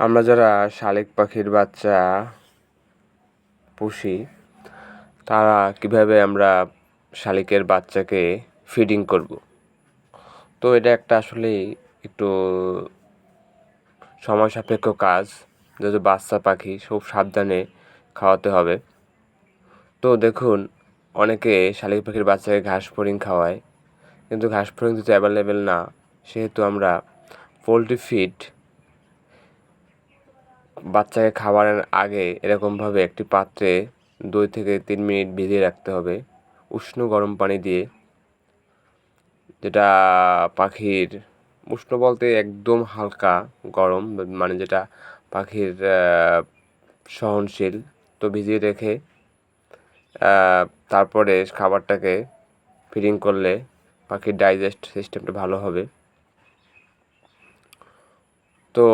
আমরা যারা শালিক পাখির বাচ্চা পুষি, তারা কীভাবে আমরা শালিকের বাচ্চাকে ফিডিং করব? তো এটা একটা আসলে একটু সময় সাপেক্ষ কাজ, যেহেতু বাচ্চা পাখি খুব সাবধানে খাওয়াতে হবে। তো দেখুন, অনেকে শালিক পাখির বাচ্চাকে ঘাস ফড়িং খাওয়ায়, কিন্তু ঘাস ফড়িং যেহেতু অ্যাভেলেবেল না। সেহেতু আমরা পোলট্রি ফিড বাচ্চাকে খাবারের আগে এরকমভাবে একটি পাত্রে দুই থেকে তিন মিনিট ভিজিয়ে রাখতে হবে, উষ্ণ গরম পানি দিয়ে। যেটা পাখির, উষ্ণ বলতে একদম হালকা গরম মানে যেটা পাখির সহনশীল। তো ভিজিয়ে রেখে তারপরে খাবারটাকে ফিডিং করলে পাখির ডাইজেস্ট সিস্টেমটা ভালো হবে। তো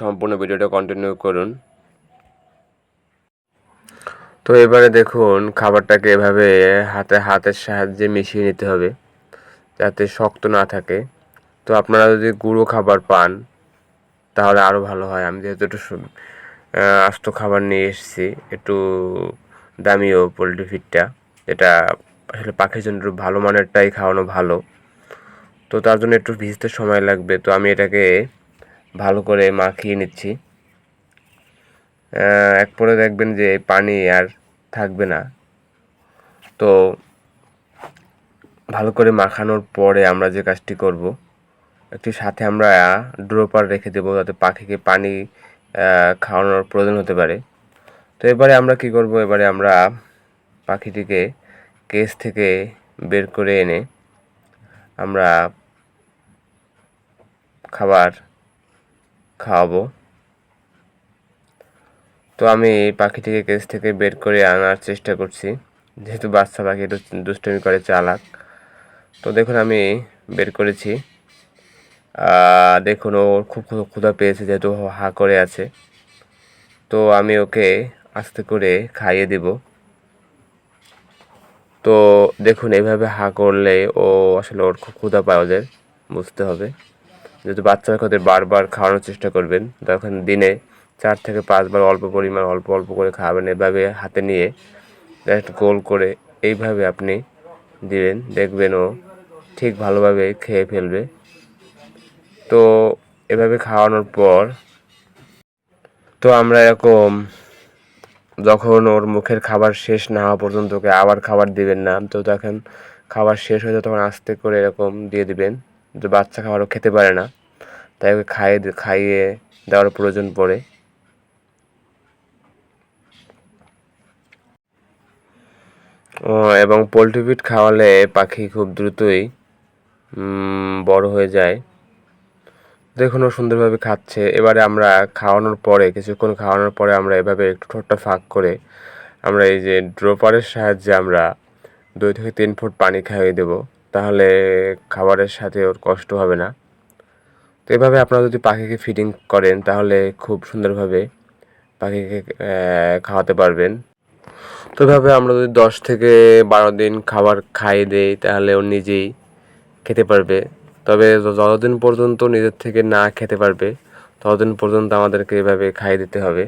সম্পূর্ণ ভিডিওটা কন্টিনিউ করুন। তো এবারে দেখুন, খাবারটাকে এভাবে হাতে, হাতের সাহায্যে মিশিয়ে নিতে হবে, যাতে শক্ত না থাকে। তো আপনারা যদি গুঁড়ো খাবার পান, তাহলে আরও ভালো হয়। আমি যেহেতু একটু আস্ত খাবার নিয়ে এসেছি, একটু দামিও পোলট্রি ফিডটা এটা আসলে পাখির জন্য একটু ভালো মানেরটাই খাওয়ানো ভালো। তো তার জন্য একটু ভিজতে সময় লাগবে। তো আমি এটাকে ভালো করে মাখিয়ে নিচ্ছি। এক পরে দেখবেন যে পানি আর থাকবে না। তো ভালো করে মাখানোর পরে আমরা যে কাজটি করব, একটি সাথে আমরা ড্রোপার রেখে দেবো যাতে পাখিকে পানি খাওয়ানোর প্রয়োজন হতে পারে। তো এবারে আমরা কি করব? এবারে আমরা পাখিটিকে কেস থেকে বের করে এনে আমরা খাবার খাওয়াবো। তো আমি এই পাখিটিকে কেস থেকে বের করে আনার চেষ্টা করছি। যেহেতু বাচ্চা পাখি একটু দুষ্টমি করে, চালাক। তো দেখুন, আমি বের করেছি। দেখুন, ও খুব ক্ষুধা পেয়েছে যেহেতু হা করে আছে। তো আমি ওকে আস্তে করে খাইয়ে দেব। তো দেখুন, এভাবে হা করলে ও আসলে ওর খুব ক্ষুধা পায় ওদের বুঝতে হবে। যেহেতু বাচ্চাকে ওদের বারবার খাওয়ানোর চেষ্টা করবেন, তখন দিনে চার থেকে পাঁচবার অল্প পরিমাণ অল্প অল্প করে খাবেন, এভাবে হাতে নিয়ে জাস্ট গোল করে এইভাবে আপনি দিবেন, দেখবেন ও ঠিক ভালোভাবে খেয়ে ফেলবে। তো এভাবে খাওয়ানোর পর, তো আমরা এরকম যখন ওর মুখের খাবার শেষ না হওয়া পর্যন্ত ওকে আবার খাবার দিবেন না, তো তখন খাবার শেষ হয়ে যায় তখন আস্তে করে এরকম দিয়ে দিবেন। যে বাচ্চা খাবারও খেতে পারে না, তাই ওকে খাইয়ে খাইয়ে দেওয়ার প্রয়োজন পড়ে। ও, এবং পোলট্রি ফিড খাওয়ালে পাখি খুব দ্রুতই বড় হয়ে যায়। দেখুন সুন্দরভাবে খাচ্ছে। এবারে আমরা খাওয়ানোর পরে, কিছুক্ষণ খাওয়ানোর পরে আমরা এভাবে একটু ঠোঁটটা ফাঁক করে আমরা এই যে ড্রপারের সাহায্যে আমরা দুই থেকে তিন ফুট পানি খাইয়ে দেব। তাহলে খাবারের সাথে ওর কষ্ট হবে না। তো এভাবে আপনারা যদি পাখিকে ফিডিং করেন, তাহলে খুব সুন্দরভাবে পাখিকে খাওয়াতে পারবেন। তো এভাবে আমরা যদি দশ থেকে বারো দিন খাবার খাইয়ে দেই, তাহলে ও নিজেই খেতে পারবে। তবে যতদিন পর্যন্ত নিজের থেকে না খেতে পারবে, ততদিন পর্যন্ত আমাদেরকে এভাবে খাইয়ে দিতে হবে।